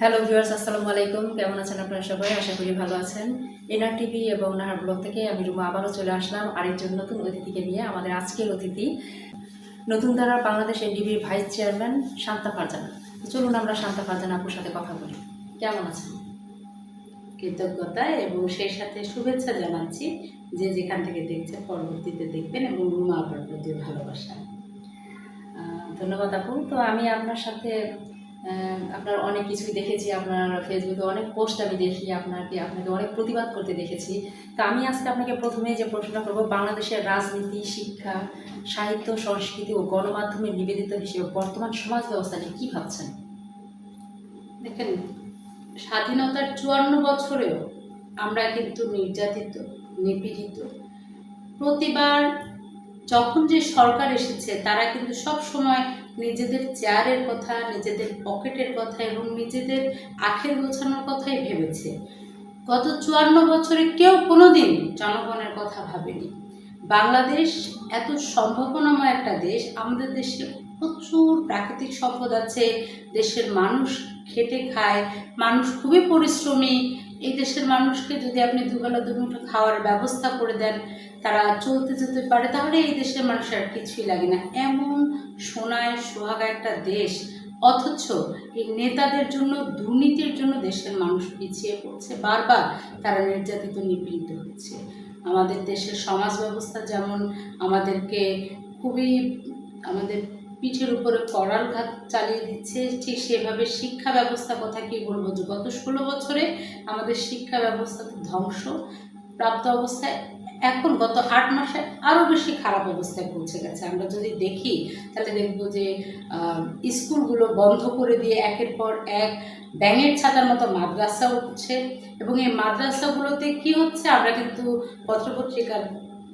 Hello viewers আসসালামু আলাইকুম। কেমন আছেন আপনারা সবাই? আশা করি ভালো আছেন। এনআর টিভি এবং নাহার ব্লগ থেকে আমি রুমা আবারও চলে আসলাম আরেকজন নতুন অতিথিকে নিয়ে, আমাদের আজকের অতিথি। নতুন ধারা বাংলাদেশ এনডিবির ভাইস চেয়ারম্যান শান্তা ফারজানা। চলুন আমরা শান্তা ফারজানা আপুর সাথে কথা বলি। কেমন আছেন? কৃতজ্ঞতা এবং সেই সাথে শুভেচ্ছা জানাচ্ছি যে যেখান থেকে দেখছেন, পরবর্তীতে দেখবেন এবং রুমা আপনার প্রতি ভালোবাসা। ধন্যবাদ আপু। তো আমি আপনার সাথে আপনার অনেক কিছুই দেখেছি, আপনার ফেসবুকে অনেক পোস্ট আমি দেখি, আপনাকে আপনাকে অনেক প্রতিবাদ করতে দেখেছি। তো আমি আজকে আপনাকে প্রথমে যে প্রশ্নটা করব, বাংলাদেশের রাজনীতি, শিক্ষা, সাহিত্য, সংস্কৃতি ও গণমাধ্যমে নিবেদিত হিসেবে বর্তমান সমাজ ব্যবস্থা নিয়ে কী ভাবছেন? দেখেন, স্বাধীনতার চুয়ান্ন বছরেও আমরা কিন্তু নির্যাতিত, নিপীড়িত। প্রতিবার যখন যে সরকার এসেছে, তারা কিন্তু সব সময় নিজেদের চেয়ারের কথা, নিজেদের পকেটের কথা এবং নিজেদের আখের গোছানোর কথাই ভেবেছে। গত চুয়ান্ন বছরে কেউ কোনোদিন জনগণের কথা ভাবেনি। বাংলাদেশ এত সম্ভাবনাময় একটা দেশ। আমাদের দেশে প্রচুর প্রাকৃতিক সম্পদ আছে। দেশের মানুষ খেটে খায়, মানুষ খুবই পরিশ্রমী এই দেশের মানুষকে যদি আপনি দুবেলা দুমুঠো খাওয়ার ব্যবস্থা করে দেন, তারা চলতে যেতে পারে, তাহলে এই দেশের মানুষের আর কিছুই লাগে না। এমন সোনায় সোহাগা একটা দেশ, অথচ এই নেতাদের জন্য, দুর্নীতির জন্য দেশের মানুষ পিছিয়ে পড়ছে, বারবার তারা নির্যাতিত, নিপীড়িত হচ্ছে। আমাদের দেশের সমাজ ব্যবস্থা যেমন আমাদেরকে খুবই, আমাদের পিঠের উপরে করাল ঘাত চালিয়ে দিচ্ছে। ঠিক সেভাবে শিক্ষা ব্যবস্থা কথা কি বলব যে, গত ষোলো বছরে আমাদের শিক্ষা ব্যবস্থা ধ্বংস। প্রাপ্ত অবস্থায় এখন গত আট মাসে আরও বেশি খারাপ অবস্থায় পৌঁছে গেছে। আমরা যদি দেখি, তাহলে দেখব যে স্কুলগুলো বন্ধ করে দিয়ে একের পর এক ব্যাঙের ছাতার মতো মাদ্রাসা উঠছে এবং এই মাদ্রাসাগুলোতে কি হচ্ছে, আমরা কিন্তু পত্রপত্রিকার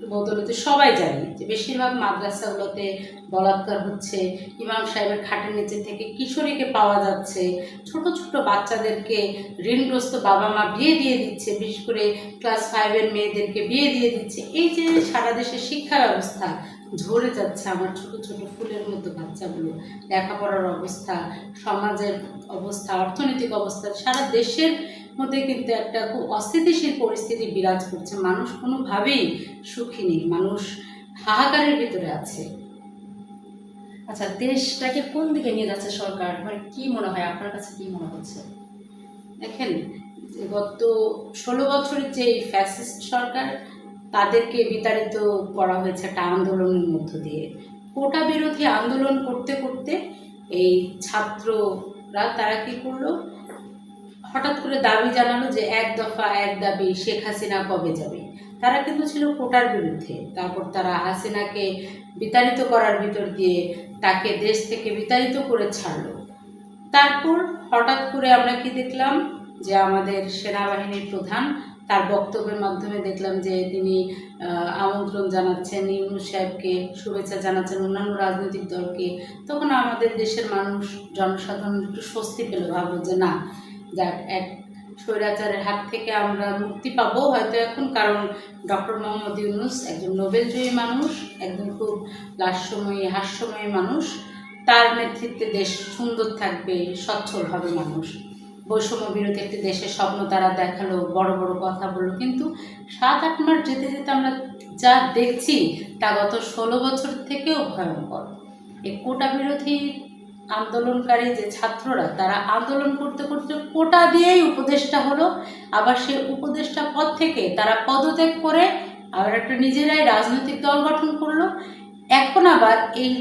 বদলতে সবাই জানি যে বেশিরভাগ মাদ্রাসাগুলোতে বলাৎকার হচ্ছে, ইমাম সাহেবের খাটের নিচে থেকে কিশোরীকে পাওয়া যাচ্ছে, ছোট ছোট বাচ্চাদেরকে ঋণগ্রস্ত বাবা মা বিয়ে দিয়ে দিচ্ছে, বিশেষ করে ক্লাস ফাইভের মেয়েদেরকে বিয়ে দিয়ে দিচ্ছে। এই যে সারা দেশের শিক্ষা ব্যবস্থা ঝরে যাচ্ছে আমার ছোট ছোট ফুলের মতো বাচ্চাগুলো, লেখাপড়ার অবস্থা, সমাজের অবস্থা, অর্থনৈতিক অবস্থা, সারা দেশের মধ্যে কিন্তু একটা খুব অস্থিতিশীল পরিস্থিতি বিরাজ করছে। মানুষ কোনোভাবেই সুখী নেই। মানুষ হাহাকারের ভিতরে আছে। আচ্ছা দেশটাকে কোন দিকে নিয়ে যাচ্ছে সরকার? মানে কি মনে হয়? আপনার কাছে কি মনে হচ্ছে? দেখেন গত ষোলো বছরের যে ফ্যাসিস্ট সরকার, তাদেরকে বিতাড়িত করা হয়েছে একটা আন্দোলনের মধ্য দিয়ে। কোটা বিরোধী আন্দোলন করতে করতে এই ছাত্ররা তারা কি করল? হঠাৎ করে দাবি জানালো যে এক দফা, এক দাবি শেখ হাসিনা কবে যাবে। তারা কিন্তু ছিল কোটার বিরুদ্ধে। তারপর তারা হাসিনাকে বিতাড়িত করার ভিতর দিয়ে তাকে দেশ থেকে বিতাড়িত করে ছাড়লো। তারপর হঠাৎ করে আমরা কি দেখলাম? যে আমাদের সেনাবাহিনীর প্রধান তার বক্তব্যের মাধ্যমে দেখলাম যে তিনি আমন্ত্রণ জানাচ্ছেন, ইউনুস সাহেবকে শুভেচ্ছা জানাচ্ছেন, অন্যান্য রাজনৈতিক দলকে। তখন আমাদের দেশের মানুষ, জনসাধারণ একটু স্বস্তি পেল, ভাবলো যে না যাক এক স্বৈরাচারের হাত থেকে আমরা মুক্তি পাবো হয়তো এখন, কারণ ডক্টর মোহাম্মদ ইউনুস একজন নোবেলজয়ী মানুষ, একজন খুব লাস্যময়ী হাস্যময়ী মানুষ। তার নেতৃত্বে দেশ সুন্দর থাকবে সচ্ছল হবে মানুষ। বৈষম্য বিরোধী একটি দেশের স্বপ্ন তারা দেখাল, বড় বড় কথা বলল। কিন্তু সাত আট মাস যেতে যেতে আমরা যা দেখছি তা গত ষোলো বছর থেকেও ভয়ঙ্কর। এই কোটা বিরোধী আন্দোলনকারী যে ছাত্ররা, তারা আন্দোলন করতে করতে কোটা দিয়েই উপদেষ্টা হলো। আবার সেই উপদেষ্টা পদ থেকে তারা পদত্যাগ করে আবার একটা নিজেরাই রাজনৈতিক দল গঠন করল। এখন আবার এই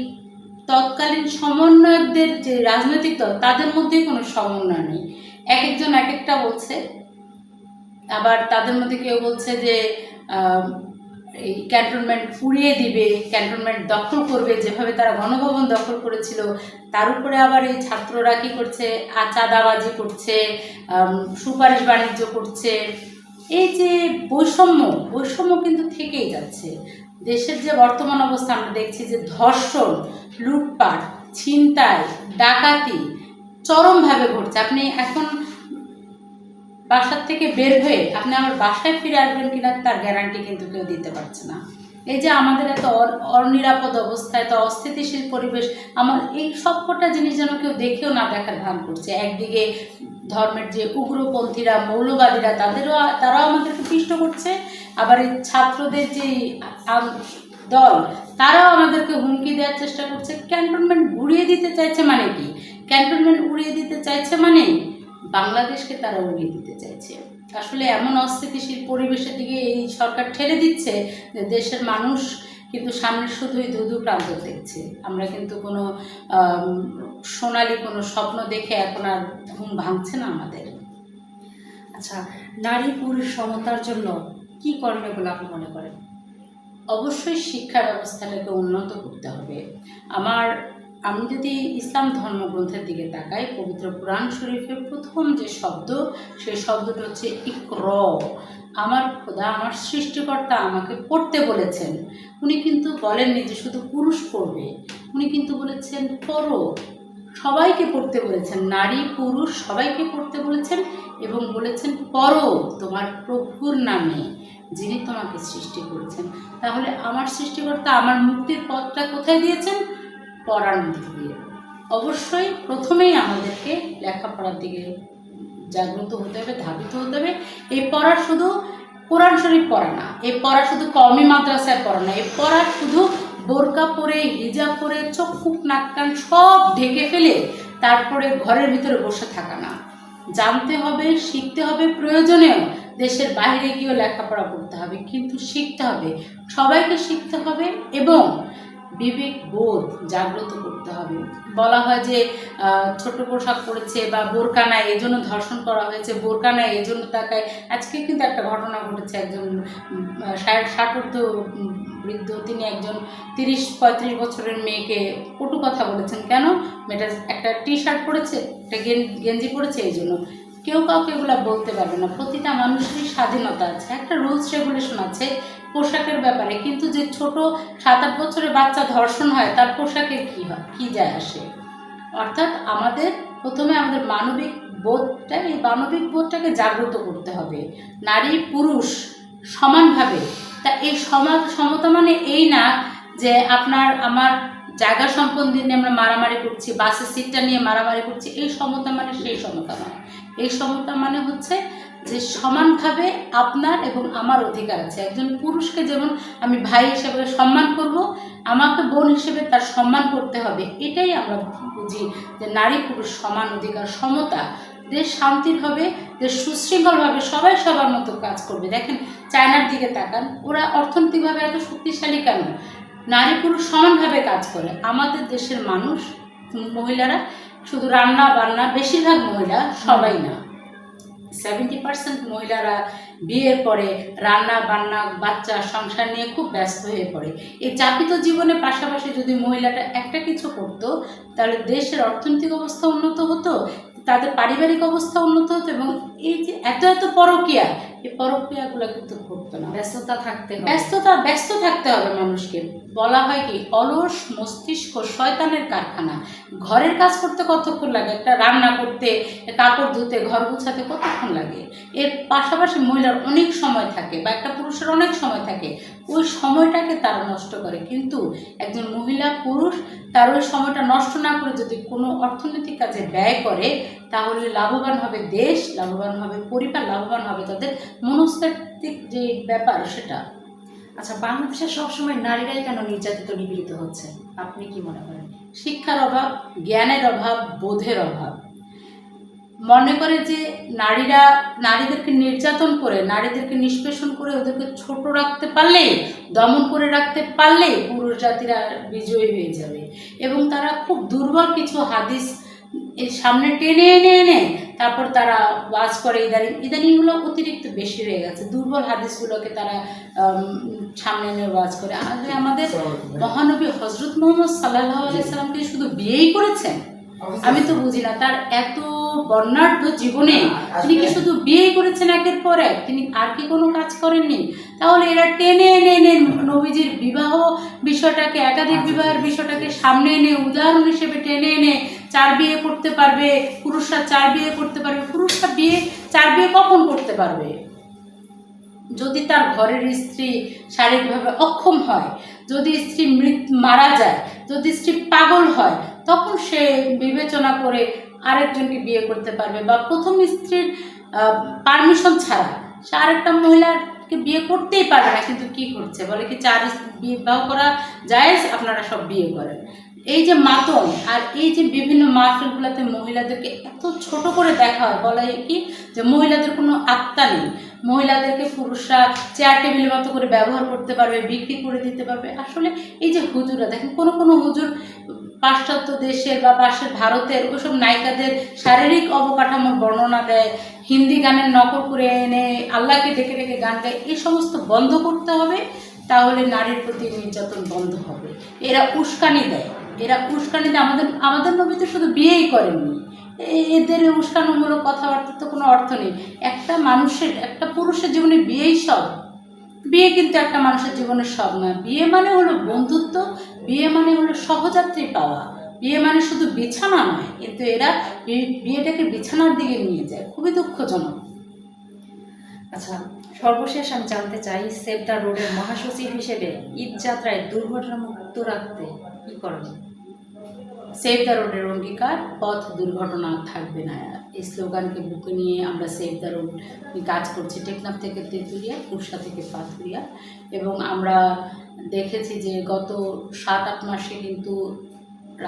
তৎকালীন সমন্বয়কদের যে রাজনৈতিক দল, তাদের মধ্যে কোনো সমন্বয় নেই। এক একজন এক একটা বলছে। আবার তাদের মধ্যে কেউ বলছে যে এই ক্যান্টনমেন্ট পুড়িয়ে দিবে ক্যান্টনমেন্ট দখল করবে, যেভাবে তারা গণভবন দখল করেছিল, তার উপরে আবার এই ছাত্ররা কী করছে? আ চাঁদাবাজি করছে সুপারিশ বাণিজ্য করছে। এই যে বৈষম্য বৈষম্য কিন্তু থেকেই যাচ্ছে। দেশের যে বর্তমান অবস্থা, আমরা দেখছি যে ধর্ষণ, লুটপাট, ছিনতাই, ডাকাতি চরমভাবে ঘটছে। আপনি এখন বাসার থেকে বের হয়ে আপনি আমার বাসায় ফিরে আসবেন কিনা তার গ্যারান্টি কিন্তু কেউ দিতে পারছে না। এই যে আমাদের এত অনিরাপদ অবস্থা, এত অস্থিতিশীল পরিবেশ, আমার এই সবকটা জিনিস যেন কেউ দেখেও না দেখার ভান করছে। একদিকে ধর্মের যে উগ্রপন্থীরা, মৌলবাদীরা, তাদেরও, তারাও আমাদেরকে পিষ্ট করছে। আবার এই ছাত্রদের যে দল, তারাও আমাদেরকে হুমকি দেওয়ার চেষ্টা করছে। ক্যান্টনমেন্ট উড়িয়ে দিতে চাইছে মানে কি? ক্যান্টনমেন্ট উড়িয়ে দিতে চাইছে মানে বাংলাদেশকে তারা উড়িয়ে দিতে চাইছে। আসলে এমন অস্থিতিশীল পরিবেশের দিকে এই সরকার ঠেলে দিচ্ছে যে দেশের মানুষ কিন্তু সামনে শুধুই দুধু প্রান্ত দেখছে। আমরা কিন্তু কোনো সোনালি কোনো স্বপ্ন দেখে এখন আর ঘুম ভাঙছে না আমাদের। আচ্ছা নারী পুরুষ সমতার জন্য কি করণীয় বলে আপনি মনে করেন? অবশ্যই শিক্ষা ব্যবস্থাটাকে উন্নত করতে হবে। আমার আমি যদি ইসলাম ধর্মগ্রন্থের দিকে তাকাই, পবিত্র কোরআন শরীফের প্রথম যে শব্দ, সেই শব্দটা হচ্ছে ইকর। আমার খোদা, আমার সৃষ্টিকর্তা আমাকে পড়তে বলেছেন। উনি কিন্তু বলেননি যে শুধু পুরুষ পড়বে, উনি কিন্তু বলেছেন পড়ো সবাইকে পড়তে বলেছেন, নারী, পুরুষ, সবাইকে পড়তে বলেছেন এবং বলেছেন পড়ো তোমার প্রভুর নামে যিনি তোমাকে সৃষ্টি করেছেন। তাহলে আমার সৃষ্টিকর্তা আমার মুক্তির পথটা কোথায় দিয়েছেন? পড়ার মধ্যে দিয়ে। অবশ্যই প্রথমেই আমাদেরকে লেখাপড়ার দিকে জাগ্রত হতে হবে, ধাবিত হতে হবে। এই পড়া শুধু কোরআন শরীফ পড়া না, এই পড়া শুধু কমি মাদ্রাসায় পড়া না, এই পড়া শুধু বোরকা পরে, হিজাব পরে মুখ নাক কান সব ঢেকে ফেলে তারপরে ঘরের ভিতরে বসে থাকা না। জানতে হবে, শিখতে হবে, প্রয়োজনেও দেশের বাইরে গিয়েও লেখাপড়া করতে হবে, কিন্তু শিখতে হবে। সবাইকে শিখতে হবে এবং বিবেক বোধ জাগ্রত করতে হবে। বলা হয় যে ছোট পোশাক পরেছে বা বোরকা নাই এই জন্য ধর্ষণ করা হয়েছে বোরকা নাই এই জন্য তাকে আজকে কিন্তু একটা ঘটনা ঘটেছে, একজন ষাট, ষাটোর্ধ বৃদ্ধ, তিনি একজন তিরিশ, পঁয়ত্রিশ বছরের মেয়েকে কটু কথা বলেছেন, কেন? মেয়েটা একটা টি শার্ট পরেছে, একটা গেঞ্জি পরেছে, এই জন্য। কেউ কাউকে এগুলো বলতে পারবে না। প্রতিটা মানুষেরই স্বাধীনতা আছে। একটা রুলস রেগুলেশন আছে পোশাকের ব্যাপারে। কিন্তু যে ছোট সাত আট বছরের বাচ্চা ধর্ষণ হয়, তার পোশাকে কি হয়? কী যায় আসে? অর্থাৎ আমাদের প্রথমে আমাদের মানবিক বোধটা, এই মানবিক বোধটাকে জাগ্রত করতে হবে। নারী, পুরুষ সমানভাবে। তা এই সমান সমতা মানে এই না যে আপনার, আমার জায়গা সম্পত্তি নিয়ে আমরা মারামারি করছি, বাসের সিটটা নিয়ে মারামারি করছি, এই সমতা মানে সেই সমতা নয়। এই সমতা মানে হচ্ছে যে সমানভাবে আপনার এবং আমার অধিকার আছে। একজন পুরুষকে যেমন আমি ভাই হিসেবে সম্মান করব, আমাকে বোন হিসেবে তার সম্মান করতে হবে, এটাই আমরা বুঝি যে নারী পুরুষ সমান অধিকার, সমতা, দেশ শান্তির হবে, দেশ সুশৃঙ্খলভাবে সবাই সবার মতো কাজ করবে। দেখেন, চায়নার দিকে তাকান, ওরা অর্থনৈতিকভাবে এত শক্তিশালী কেন? নারী পুরুষ সমানভাবে কাজ করে। আমাদের দেশের মানুষ, মহিলারা শুধু রান্না বান্না, বেশিরভাগ মহিলা সবাই না। সেভেন্টি পার্সেন্ট মহিলারা বিয়ের পরে রান্না বান্না, বাচ্চা সংসার নিয়ে খুব ব্যস্ত হয়ে পড়ে। এই চাপিত জীবনের পাশাপাশি যদি মহিলাটা একটা কিছু করতো, তাহলে দেশের অর্থনৈতিক অবস্থা উন্নত হতো, তাদের পারিবারিক অবস্থা উন্নত হতো এবং এই যে এত এত পরকীয়া, এই পরকীয়াগুলো কিন্তু ঘটতো না। ব্যস্ততা থাকতে ব্যস্ততা, ব্যস্ত থাকতে হবে মানুষকে। বলা হয় কি, অলস মস্তিষ্ক শয়তানের কারখানা। ঘরের কাজ করতে কতক্ষণ লাগে? একটা রান্না করতে, কাপড় ধুতে, ঘর গুছাতে কতক্ষণ লাগে? এর পাশাপাশি মহিলার অনেক সময় থাকে বা একটা পুরুষের অনেক সময় থাকে। ওই সময়টাকে তারা নষ্ট করে। কিন্তু একজন মহিলা, পুরুষ, তার ওই সময়টা নষ্ট না করে যদি কোনো অর্থনৈতিক কাজে ব্যয় করে, তাহলে লাভবান হবে দেশ, লাভবান হবে পরিবার, লাভবান হবে তাদের মনস্তাত্ত্বিক যে ব্যাপার সেটা। আচ্ছা বাংলাদেশে সবসময় নারীরাই কেন নির্যাতিত, নিপীড়িত হচ্ছে? আপনি কি মনে করেন? শিক্ষার অভাব, জ্ঞানের অভাব, বোধের অভাব। মনে করে যে নারীরা, নারীদেরকে নির্যাতন করে, নারীদেরকে নিষ্পেষণ করে ওদেরকে ছোট রাখতে পারলে, দমন করে রাখতে পারলে পুরুষ জাতিরা বিজয়ী হয়ে যাবে। এবং তারা খুব দুর্বল কিছু হাদিস সামনে টেনে এনে এনে তারপর তারা ওয়াজ করে ইদানিং ইদানিংগুলো অতিরিক্ত বেশি হয়ে গেছে। দুর্বল হাদিসগুলোকে তারা সামনে এনে ওয়াজ করে। আগে আমাদের মহানবী হজরত মোহাম্মদ সাল্লাহ আলাইসাল্লামকে শুধু বিয়েই করেছেন? আমি তো বুঝি না তার এত বর্ণাঢ্য জীবনে তিনি কি শুধু বিয়ে করেছেন একের পর এক? তিনি আর কি কোনো কাজ করেননি? তাহলে এরা টেনে এনে এনে নবীজির বিবাহ বিষয়টাকে একাধিক বিবাহের বিষয়টাকে সামনে এনে উদাহরণ হিসেবে টেনে এনে চার বিয়ে করতে পারবে, পুরুষরা চার বিয়ে করতে পারবে, পুরুষরা বিয়ে, চার বিয়ে কখন করতে পারবে? যদি তার ঘরের স্ত্রী শারীরিকভাবে অক্ষম হয়, যদি স্ত্রী মৃত, মারা যায়, যদি স্ত্রী পাগল হয়, তখন সে বিবেচনা করে আরেকজনকে বিয়ে করতে পারবে বা প্রথম স্ত্রীর পারমিশন ছাড়া সে আরেকটা মহিলাকে বিয়ে করতেই পারবে না, কিন্তু কি করছে? বলে কি চার বিবাহ করা যায়? আপনারা সব বিয়ে করেন। এই যে মাতম আর এই যে বিভিন্ন মাহফিলগুলোতে মহিলাদেরকে এত ছোট করে দেখা হয়, বলা হয় কি যে মহিলাদের কোনো আত্মা নেই। মহিলাদেরকে পুরুষরা চেয়ার টেবিলের মতো করে ব্যবহার করতে পারবে, বিক্রি করে দিতে পারবে। আসলে এই যে হুজুরা দেখেন কোনো কোনো হুজুর পাশ্চাত্য দেশের বা পাশের ভারতের ওসব নায়িকাদের শারীরিক অবকাঠামোর বর্ণনা দেয়, হিন্দি গানের নকল করে এনে আল্লাহকে ডেকে ডেকে গান গায়, এই সমস্ত বন্ধ করতে হবে, তাহলে নারীর প্রতি নির্যাতন বন্ধ হবে। এরা উস্কানি দেয়। এরা উস্কানি দেয় আমাদের আমাদের নবী তো শুধু বিয়েই করেননি। এদের উস্কানোমূলক কথাবার্তা তো কোনো অর্থ নেই। একটা মানুষের, একটা পুরুষের জীবনে বিয়েই সব। বিয়ে কিন্তু একটা মানুষের জীবনের সব নয় বিয়ে মানে হলো বন্ধুত্ব, বিয়ে মানে হলো সহযাত্রী পাওয়া। বিয়ে মানে শুধু বিছানা নয় কিন্তু এরা বিয়েটাকে বিছানার দিকে নিয়ে যায়। খুবই দুঃখজনক। আচ্ছা সর্বশেষ আমি জানতে চাই সেভ রোডের মহাসচিব হিসেবে ঈদ যাত্রায় দুর্ঘটনা মুক্ত রাখতে কি করবেন সেভ দ্য রোডের অঙ্গীকার, পথ দুর্ঘটনা থাকবে না। এই স্লোগানকে বুকে নিয়ে আমরা সেভ দ্য রোড কাজ করছি টেকনাফ থেকে তেঁতুলিয়া উষা থেকে পাথুরিয়া। এবং আমরা দেখেছি যে গত সাত, আট মাসে কিন্তু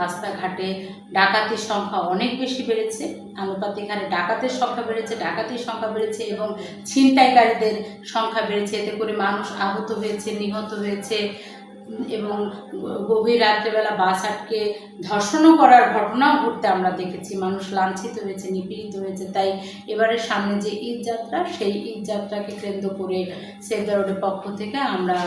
রাস্তাঘাটে ডাকাতির সংখ্যা অনেক বেশি বেড়েছে। আনুপাতিক হারে ডাকাতের সংখ্যা বেড়েছে, ডাকাতির সংখ্যা বেড়েছে এবং ছিনতাইকারীদের সংখ্যা বেড়েছে। এতে করে মানুষ আহত হয়েছে, নিহত হয়েছে। এবং গভীর রাত্রেবেলা বাস আটকে ধর্ষণও করার ঘটনাও ঘটতে আমরা দেখেছি। মানুষ লাঞ্ছিত হয়েছে, নিপীড়িত হয়েছে। তাই এবারের সামনে যে ঈদ যাত্রা, সেই ঈদ যাত্রাকে কেন্দ্র করে সেভ দ্য পক্ষ থেকে আমরা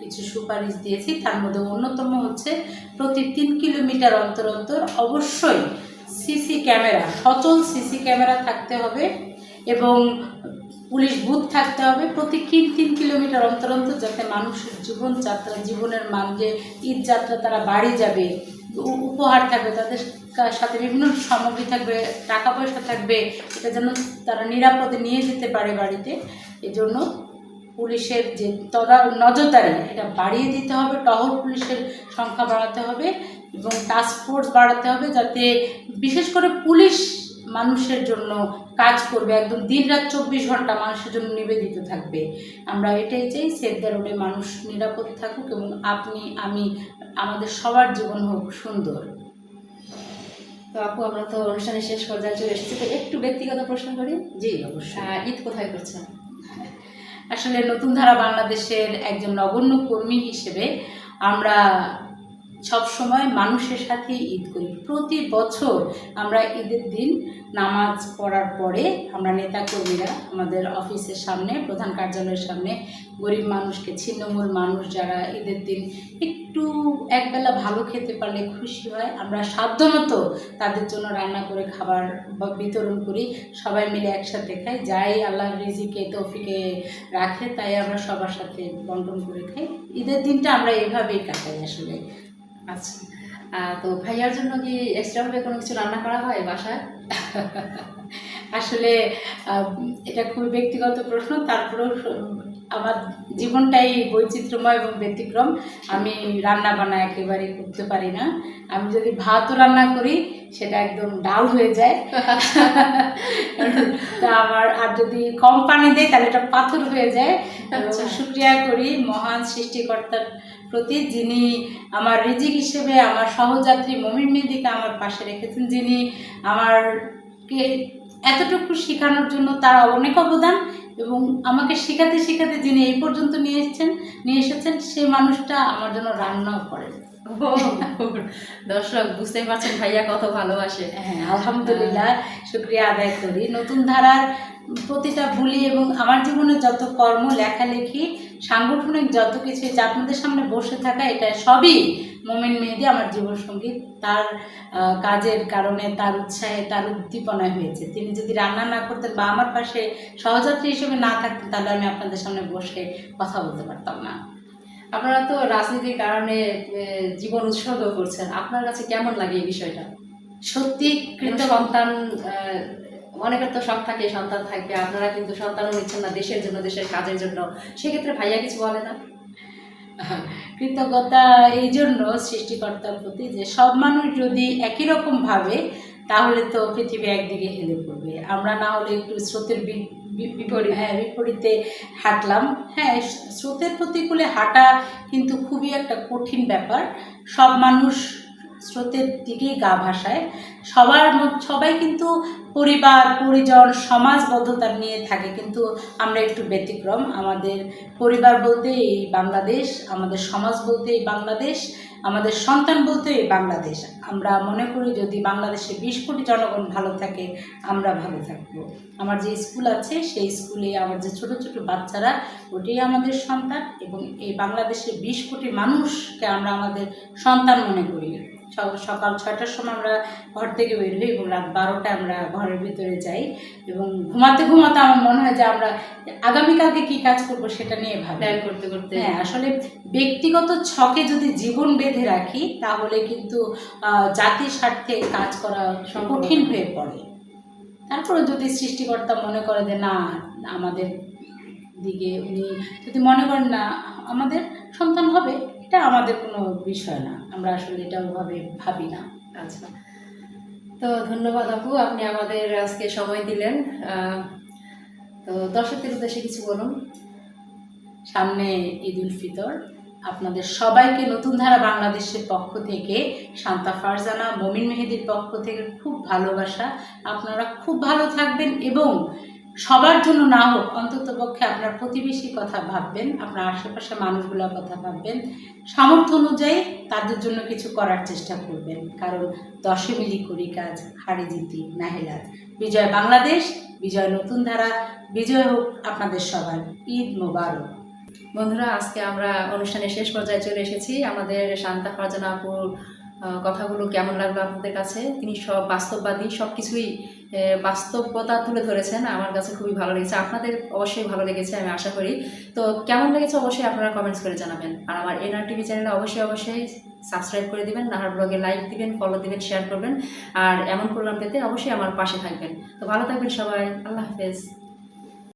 কিছু সুপারিশ দিয়েছি। তার মধ্যে অন্যতম হচ্ছে প্রতি তিন কিলোমিটার অন্তর অন্তর অবশ্যই সিসি ক্যামেরা, সচল সিসি ক্যামেরা থাকতে হবে এবং পুলিশ বুথ থাকতে হবে প্রতি তিন তিন কিলোমিটার অন্তর অন্তর যাতে মানুষের জীবনযাত্রা, জীবনের মান, যে ঈদ যাত্রা, তারা বাড়ি যাবে উপহার থাকবে, তাদের সাথে বিভিন্ন সামগ্রী থাকবে, টাকা পয়সা থাকবে, এটা যেন তারা নিরাপদে নিয়ে যেতে পারে বাড়িতে। এজন্য পুলিশের যে তদা, নজরদারি, এটা বাড়িয়ে দিতে হবে, টহল পুলিশের সংখ্যা বাড়াতে হবে এবং টাস্ক ফোর্স বাড়াতে হবে যাতে বিশেষ করে পুলিশ মানুষের জন্য কাজ করবে। একদম দিন রাত চব্বিশ ঘণ্টা মানুষের জন্য নিবেদিত থাকবে। আমরা এটাই চাই দ্য রোডে মানুষ নিরাপদ থাকুক এবং আপনি আমি আমাদের সবার জীবন হোক সুন্দর। তো আপু আমরা তো অনুষ্ঠানের শেষ পর্যায়ে চলে এসেছি তো একটু ব্যক্তিগত প্রশ্ন করি? জি অবশ্যই। ঈদ কোথায় করছেন? আসলে নতুন ধারা বাংলাদেশের একজন নগণ্য কর্মী হিসেবে আমরা সব সময় মানুষের সাথে ঈদ করি। প্রতি বছর আমরা ঈদের দিন নামাজ পড়ার পরে আমরা নেতাকর্মীরা আমাদের অফিসের সামনে, প্রধান কার্যালয়ের সামনে গরিব মানুষকে, ছিন্নমূল মানুষ যারা ঈদের দিন একটু একবেলা ভালো খেতে পারলে খুশি হয়, আমরা সাধ্যমতো তাদের জন্য রান্না করে খাবার বা বিতরণ করি। সবাই মিলে একসাথে খাই। যাই আল্লাহ রিজিকে, তৌফিকে রাখে, তাই আমরা সবার সাথে বন্টন করে খাই। ঈদের দিনটা আমরা এভাবেই কাটাই আসলে। আচ্ছা। তো ভাইয়ার জন্য কি এক্সট্রাভাবে কোনো কিছু রান্না করা হয় বাসায়? আসলে এটা খুবই ব্যক্তিগত প্রশ্ন তারপরেও আমার জীবনটাই বৈচিত্র্যময় এবং ব্যতিক্রম। আমি রান্না বান্না একেবারে করতে পারি না। আমি যদি ভাতও রান্না করি সেটা একদম ডাল হয়ে যায়। তা আমার আর যদি কম পানি দেয় তাহলে এটা পাথর হয়ে যায়। আচ্ছা। শুক্রিয়া করি মহান সৃষ্টিকর্তার প্রতি যিনি আমার রিজিক হিসেবে আমার সহযাত্রী মমিন মেদিকে আমার পাশে রেখেছেন যিনি আমারকে এতটুকু শেখানোর জন্য তার অনেক অবদান এবং আমাকে শেখাতে শেখাতে যিনি এই পর্যন্ত নিয়ে এসেছেন নিয়ে এসেছেন সেই মানুষটা আমার জন্য রান্নাও করেন। দর্শক বুঝতেই পারছেন ভাইয়া কত ভালোবাসে। হ্যাঁ আলহামদুলিল্লাহ শুক্রিয়া আদায় করি। নতুন ধারার প্রতিটা ভুলি এবং আমার জীবনে যত কর্ম লেখালেখি সাংগঠনিক যত কিছু যে আপনাদের সামনে বসে থাকা এটা সবই মোমেন মেহেদি আমার জীবনসঙ্গী। তার কাজের কারণে তার উৎসাহে তার উদ্দীপনায় হয়েছে। তিনি যদি রান্না না করতেন বা আমার পাশে সহযাত্রী হিসেবে না থাকতেন তাহলে আমি আপনাদের সামনে বসে কথা বলতে পারতাম না। আপনারা তো রাজনীতির কারণে জীবন উৎসর্গ করছেন। আপনার কাছে কেমন লাগে এই বিষয়টা? সত্যি কৃতজ্ঞ সন্তান অনেকের তো শখ থাকে, সন্তান থাকবে, আপনারা কিন্তু সন্তানও নিচ্ছেন না দেশের জন্য, দেশের কাজের জন্য। সেক্ষেত্রে ভাইয়া কিছু বলে না? কৃতজ্ঞতা এই জন্য সৃষ্টিকর্তার প্রতি যে সব মানুষ যদি একই রকম ভাবে, তাহলে তো পৃথিবী একদিকে হেলে পড়বে। আমরা না হলে একটু স্রোতের বিপরীত হ্যাঁ বিপরীতে হাঁটলাম। হ্যাঁ স্রোতের প্রতিকূলে হাঁটা কিন্তু খুবই একটা কঠিন ব্যাপার। সব মানুষ স্রোতের দিকেই গা ভাসায়। সবার সবাই কিন্তু পরিবার, পরিজন, সমাজবদ্ধতা নিয়ে থাকে, কিন্তু আমরা একটু ব্যতিক্রম। আমাদের পরিবার বলতে এই বাংলাদেশ, আমাদের সমাজ বলতে এই বাংলাদেশ, আমাদের সন্তান বলতে এই বাংলাদেশ। আমরা মনে করি যদি বাংলাদেশে বিশ কোটি জনগণ ভালো থাকে, আমরা ভালো থাকব। আমার যে স্কুল আছে, সেই স্কুলে আমার যে ছোট ছোট বাচ্চারা, ওটাই আমাদের সন্তান এবং এই বাংলাদেশে বিশ কোটি মানুষকে আমরা আমাদের সন্তান মনে করি। সকাল ছয়টার সময় আমরা ঘর থেকে বের হই এবং রাত বারোটায় আমরা ঘরের ভিতরে যাই এবং ঘুমাতে ঘুমাতে আমার মনে হয় যে আমরা আগামীকালকে কি কাজ করব সেটা নিয়ে ভাবি। করতে করতে। হ্যাঁ আসলে ব্যক্তিগত ছকে যদি জীবন বেঁধে রাখি তাহলে কিন্তু জাতির স্বার্থে কাজ করা কঠিন হয়ে পড়ে। তারপরে যদি সৃষ্টিকর্তা মনে করে যে না আমাদের দিকে উনি যদি মনে করেন না আমাদের সন্তান হবে। এটা আমাদের কোনো বিষয় না। আমরা আসলে এটা ওভাবে ভাবি না। আচ্ছা। তো ধন্যবাদ আপু, আপনি আমাদের আজকে সময় দিলেন। তো দর্শকদের উদ্দেশ্যে কিছু বলুন। সামনে ঈদ উল ফিতর। আপনাদের সবাইকে নতুন ধারা বাংলাদেশের পক্ষ থেকে, শান্তা ফারজানা, মমিন মেহেদির পক্ষ থেকে খুব ভালোবাসা। আপনারা খুব ভালো থাকবেন এবং সবার জন্য না হোক, অন্তত পক্ষে আপনার প্রতিবেশীর কথা ভাববেন, আপনার আশেপাশে মানুষগুলোর কথা ভাববেন। সামর্থ্য অনুযায়ী তাদের জন্য কিছু করার চেষ্টা করবেন। কারণ দশে মিলি করি কাজ, হারি জিতি নাহেলাজ বিজয় বাংলাদেশ, বিজয় নতুন ধারা, বিজয় হোক আপনাদের সবার। ঈদ মোবারক। বন্ধুরা, আজকে আমরা অনুষ্ঠানের শেষ পর্যায়ে চলে এসেছি। আমাদের শান্তা ফারজানা কথাগুলো কেমন লাগল আপনাদের কাছে? তিনি সব বাস্তববাদী সব কিছুই বাস্তবতা তুলে ধরেছেন। আমার কাছে খুবই ভালো লেগেছে। আপনাদের অবশ্যই ভালো লেগেছে, আমি আশা করি। তো কেমন লেগেছে অবশ্যই আপনারা কমেন্টস করে জানাবেন। আর আমার এনআর টিভি চ্যানেলে অবশ্যই অবশ্যই সাবস্ক্রাইব করে দিবেন। নাহার ব্লগে লাইক দিবেন ফলো দিবেন শেয়ার করবেন। আর এমন প্রোগ্রাম পেতে অবশ্যই আমার পাশে থাকবেন। তো ভালো থাকবেন সবাই। আল্লাহ হাফেজ।